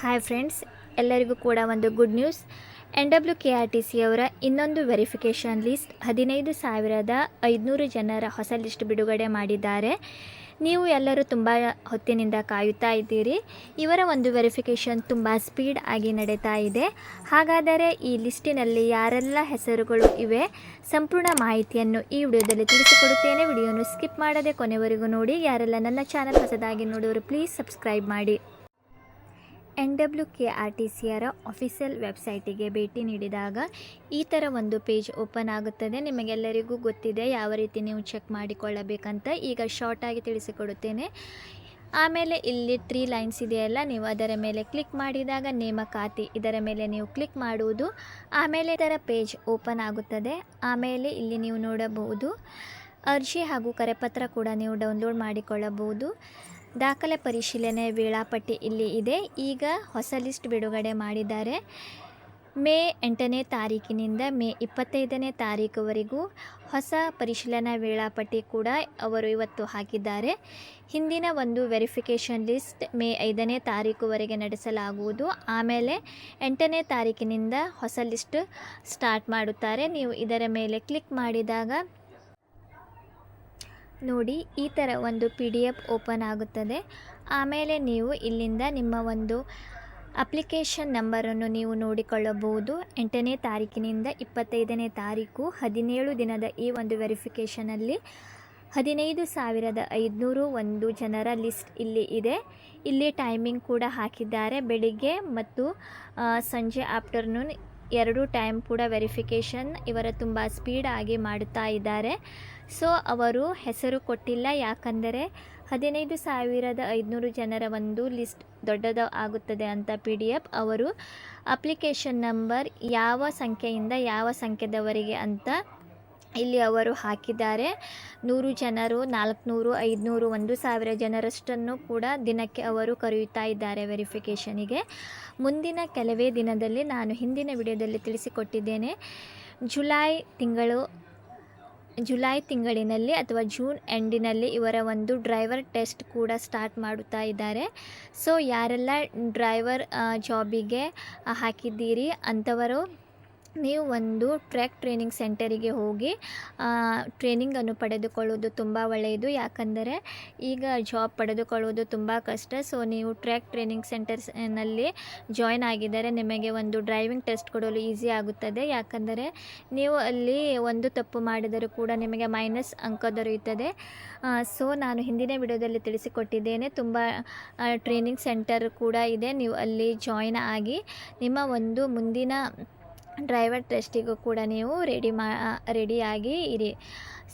Hi friends ಎಲ್ಲರಿಗೂ ಕೂಡ ಒಂದು good news N W K R T C ಅವರ ಇನ್ನೊಂದು ವೆರಿಫಿಕೇಷನ್ ಲಿಸ್ಟ್ ಹದಿನೈದು ಸಾವಿರದ ಐದುನೂರು ಜನರ ಹೊಸ ಲಿಸ್ಟ್ ಬಿಡುಗಡೆ ಮಾಡಿದ್ದಾರೆ. ನೀವು ಎಲ್ಲರೂ ತುಂಬ ಹೊತ್ತಿನಿಂದ ಕಾಯುತ್ತಾ ಇದ್ದೀರಿ. ಇವರ ಒಂದು ವೆರಿಫಿಕೇಷನ್ ತುಂಬ ಸ್ಪೀಡ್ ಆಗಿ ನಡೀತಾ ಇದೆ. ಹಾಗಾದರೆ ಈ ಲಿಸ್ಟಿನಲ್ಲಿ ಯಾರೆಲ್ಲ ಹೆಸರುಗಳು ಇವೆ? ಸಂಪೂರ್ಣ ಮಾಹಿತಿಯನ್ನು ಈ ವಿಡಿಯೋದಲ್ಲಿ ತಿಳಿಸಿಕೊಡುತ್ತೇನೆ. ವಿಡಿಯೋನು ಸ್ಕಿಪ್ ಮಾಡದೆ ಕೊನೆವರೆಗೂ ನೋಡಿ. ಯಾರೆಲ್ಲ ನನ್ನ ಚಾನಲ್ ಹೊಸದಾಗಿ ನೋಡೋರು ಪ್ಲೀಸ್ ಸಬ್ಸ್ಕ್ರೈಬ್ ಮಾಡಿ. N W K R T ಸಿಯರ official ವೆಬ್ಸೈಟಿಗೆ ಭೇಟಿ ನೀಡಿದಾಗ ಈ ಥರ ಒಂದು ಪೇಜ್ ಓಪನ್ ಆಗುತ್ತದೆ. ನಿಮಗೆಲ್ಲರಿಗೂ ಗೊತ್ತಿದೆ ಯಾವ ರೀತಿ ನೀವು ಚೆಕ್ ಮಾಡಿಕೊಳ್ಳಬೇಕಂತ. ಈಗ ಶಾರ್ಟಾಗಿ ತಿಳಿಸಿಕೊಡುತ್ತೇನೆ. ಆಮೇಲೆ ಇಲ್ಲಿ ತ್ರೀ ಲೈನ್ಸ್ ಇದೆಯಲ್ಲ, ನೀವು ಅದರ ಮೇಲೆ ಕ್ಲಿಕ್ ಮಾಡಿದಾಗ ನೇಮಕಾತಿ, ಇದರ ಮೇಲೆ ನೀವು ಕ್ಲಿಕ್ ಮಾಡುವುದು. ಆಮೇಲೆ ಇದರ ಪೇಜ್ ಓಪನ್ ಆಗುತ್ತದೆ. ಆಮೇಲೆ ಇಲ್ಲಿ ನೀವು ನೋಡಬಹುದು, ಅರ್ಜಿ ಹಾಗೂ ಕರೆಪತ್ರ ಕೂಡ ನೀವು ಡೌನ್ಲೋಡ್ ಮಾಡಿಕೊಳ್ಳಬಹುದು. ದಾಖಲೆ ಪರಿಶೀಲನೆ ವೇಳಾಪಟ್ಟಿ ಇಲ್ಲಿ ಇದೆ. ಈಗ ಹೊಸ ಲಿಸ್ಟ್ ಬಿಡುಗಡೆ ಮಾಡಿದ್ದಾರೆ. ಮೇ ಎಂಟನೇ ತಾರೀಕಿನಿಂದ ಮೇ ಇಪ್ಪತ್ತೈದನೇ ತಾರೀಕುವರೆಗೂ ಹೊಸ ಪರಿಶೀಲನಾ ವೇಳಾಪಟ್ಟಿ ಕೂಡ ಅವರು ಇವತ್ತು ಹಾಕಿದ್ದಾರೆ. ಹಿಂದಿನ ಒಂದು ವೆರಿಫಿಕೇಷನ್ ಲಿಸ್ಟ್ ಮೇ ಐದನೇ ತಾರೀಕುವರೆಗೆ ನಡೆಸಲಾಗುವುದು. ಆಮೇಲೆ ಎಂಟನೇ ತಾರೀಕಿನಿಂದ ಹೊಸ ಲಿಸ್ಟ್ ಸ್ಟಾರ್ಟ್ ಮಾಡುತ್ತಾರೆ. ನೀವು ಇದರ ಮೇಲೆ ಕ್ಲಿಕ್ ಮಾಡಿದಾಗ ನೋಡಿ, ಈ ಥರ ಒಂದು ಪಿ ಡಿ ಎಫ್ ಓಪನ್ ಆಗುತ್ತದೆ. ಆಮೇಲೆ ನೀವು ಇಲ್ಲಿಂದ ನಿಮ್ಮ ಒಂದು ಅಪ್ಲಿಕೇಶನ್ ನಂಬರನ್ನು ನೀವು ನೋಡಿಕೊಳ್ಳಬಹುದು. ಎಂಟನೇ ತಾರೀಕಿನಿಂದ ಇಪ್ಪತ್ತೈದನೇ ತಾರೀಕು ಹದಿನೇಳು ದಿನದ ಈ ಒಂದು ವೆರಿಫಿಕೇಷನಲ್ಲಿ ಹದಿನೈದು ಸಾವಿರದ ಐದುನೂರು ಒಂದು ಜನರ ಲಿಸ್ಟ್ ಇಲ್ಲಿ ಇದೆ. ಇಲ್ಲಿ ಟೈಮಿಂಗ್ ಕೂಡ ಹಾಕಿದ್ದಾರೆ. ಬೆಳಿಗ್ಗೆ ಮತ್ತು ಸಂಜೆ ಆಫ್ಟರ್ನೂನ್ ಎರಡು ಟೈಮ್ ಕೂಡ ವೆರಿಫಿಕೇಷನ್ ಇವರ ತುಂಬ ಸ್ಪೀಡ್ ಆಗಿ ಮಾಡುತ್ತಾ ಇದ್ದಾರೆ. ಸೊ ಅವರು ಹೆಸರು ಕೊಟ್ಟಿಲ್ಲ. ಯಾಕಂದರೆ ಹದಿನೈದು ಸಾವಿರದ ಐದುನೂರು ಜನರ ಒಂದು ಲಿಸ್ಟ್ ದೊಡ್ಡದ ಆಗುತ್ತದೆ ಅಂತ ಪಿ ಡಿ ಎಫ್ ಅವರು ಅಪ್ಲಿಕೇಶನ್ ನಂಬರ್ ಯಾವ ಸಂಖ್ಯೆಯಿಂದ ಯಾವ ಸಂಖ್ಯೆದವರಿಗೆ ಅಂತ ಇಲ್ಲಿ ಅವರು ಹಾಕಿದ್ದಾರೆ. ನೂರು ಜನರು, ನಾಲ್ಕುನೂರು, ಐದುನೂರು, ಒಂದು ಸಾವಿರ ಜನರಷ್ಟನ್ನು ಕೂಡ ದಿನಕ್ಕೆ ಅವರು ಕರೆಯುತ್ತಾ ಇದ್ದಾರೆ ವೆರಿಫಿಕೇಷನಿಗೆ. ಮುಂದಿನ ಕೆಲವೇ ದಿನದಲ್ಲಿ ನಾನು ಹಿಂದಿನ ವಿಡಿಯೋದಲ್ಲಿ ತಿಳಿಸಿಕೊಟ್ಟಿದ್ದೇನೆ. ಜುಲೈ ತಿಂಗಳು, ಜುಲೈ ತಿಂಗಳಿನಲ್ಲಿ ಅಥವಾ ಜೂನ್ ಎಂಡಿನಲ್ಲಿ ಇವರ ಒಂದು ಡ್ರೈವರ್ ಟೆಸ್ಟ್ ಕೂಡ ಸ್ಟಾರ್ಟ್ ಮಾಡುತ್ತಾ ಇದ್ದಾರೆ. ಸೊ, ಯಾರೆಲ್ಲ ಡ್ರೈವರ್ ಜಾಬಿಗೆ ಹಾಕಿದ್ದೀರಿ ಅಂಥವರು ನೀವು ಒಂದು ಟ್ರ್ಯಾಕ್ ಟ್ರೈನಿಂಗ್ ಸೆಂಟರಿಗೆ ಹೋಗಿ ಟ್ರೈನಿಂಗನ್ನು ಪಡೆದುಕೊಳ್ಳುವುದು ತುಂಬ ಒಳ್ಳೆಯದು. ಯಾಕಂದರೆ ಈಗ ಜಾಬ್ ಪಡೆದುಕೊಳ್ಳುವುದು ತುಂಬ ಕಷ್ಟ. ಸೊ, ನೀವು ಟ್ರ್ಯಾಕ್ ಟ್ರೈನಿಂಗ್ ಸೆಂಟರ್ಸ್ನಲ್ಲಿ ಜಾಯ್ನ್ ಆಗಿದ್ದರೆ ನಿಮಗೆ ಒಂದು ಡ್ರೈವಿಂಗ್ ಟೆಸ್ಟ್ ಕೊಡಲು ಈಸಿ ಆಗುತ್ತದೆ. ಯಾಕಂದರೆ ನೀವು ಅಲ್ಲಿ ಒಂದು ತಪ್ಪು ಮಾಡಿದರೂ ಕೂಡ ನಿಮಗೆ ಮೈನಸ್ ಅಂಕ ದೊರೆಯುತ್ತದೆ. ಸೊ, ನಾನು ಹಿಂದಿನ ವಿಡಿಯೋದಲ್ಲಿ ತಿಳಿಸಿಕೊಟ್ಟಿದ್ದೇನೆ, ತುಂಬ ಟ್ರೈನಿಂಗ್ ಸೆಂಟರ್ ಕೂಡ ಇದೆ. ನೀವು ಅಲ್ಲಿ ಜಾಯ್ನ್ ಆಗಿ ನಿಮ್ಮ ಒಂದು ಮುಂದಿನ ಡ್ರೈವರ್ ಟೆಸ್ಟಿಗೂ ಕೂಡ ನೀವು ರೆಡಿ ಮಾ ರೆಡಿಯಾಗಿ ಇರಿ.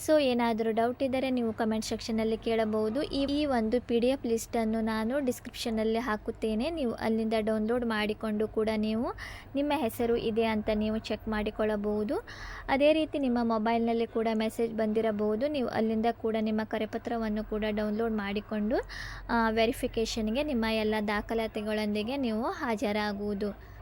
ಸೊ, ಏನಾದರೂ ಡೌಟ್ ಇದ್ದರೆ ನೀವು ಕಮೆಂಟ್ ಸೆಕ್ಷನಲ್ಲಿ ಕೇಳಬಹುದು. ಈ ಒಂದು ಪಿ ಡಿ ಎಫ್ ಲಿಸ್ಟನ್ನು ನಾನು ಡಿಸ್ಕ್ರಿಪ್ಷನಲ್ಲಿ ಹಾಕುತ್ತೇನೆ. ನೀವು ಅಲ್ಲಿಂದ ಡೌನ್ಲೋಡ್ ಮಾಡಿಕೊಂಡು ಕೂಡ ನೀವು ನಿಮ್ಮ ಹೆಸರು ಇದೆ ಅಂತ ನೀವು ಚೆಕ್ ಮಾಡಿಕೊಳ್ಳಬಹುದು. ಅದೇ ರೀತಿ ನಿಮ್ಮ ಮೊಬೈಲ್ನಲ್ಲಿ ಕೂಡ ಮೆಸೇಜ್ ಬಂದಿರಬಹುದು. ನೀವು ಅಲ್ಲಿಂದ ಕೂಡ ನಿಮ್ಮ ಕರೆಪತ್ರವನ್ನು ಕೂಡ ಡೌನ್ಲೋಡ್ ಮಾಡಿಕೊಂಡು ವೆರಿಫಿಕೇಷನ್ಗೆ ನಿಮ್ಮ ಎಲ್ಲ ದಾಖಲಾತಿಗಳೊಂದಿಗೆ ನೀವು ಹಾಜರಾಗುವುದು.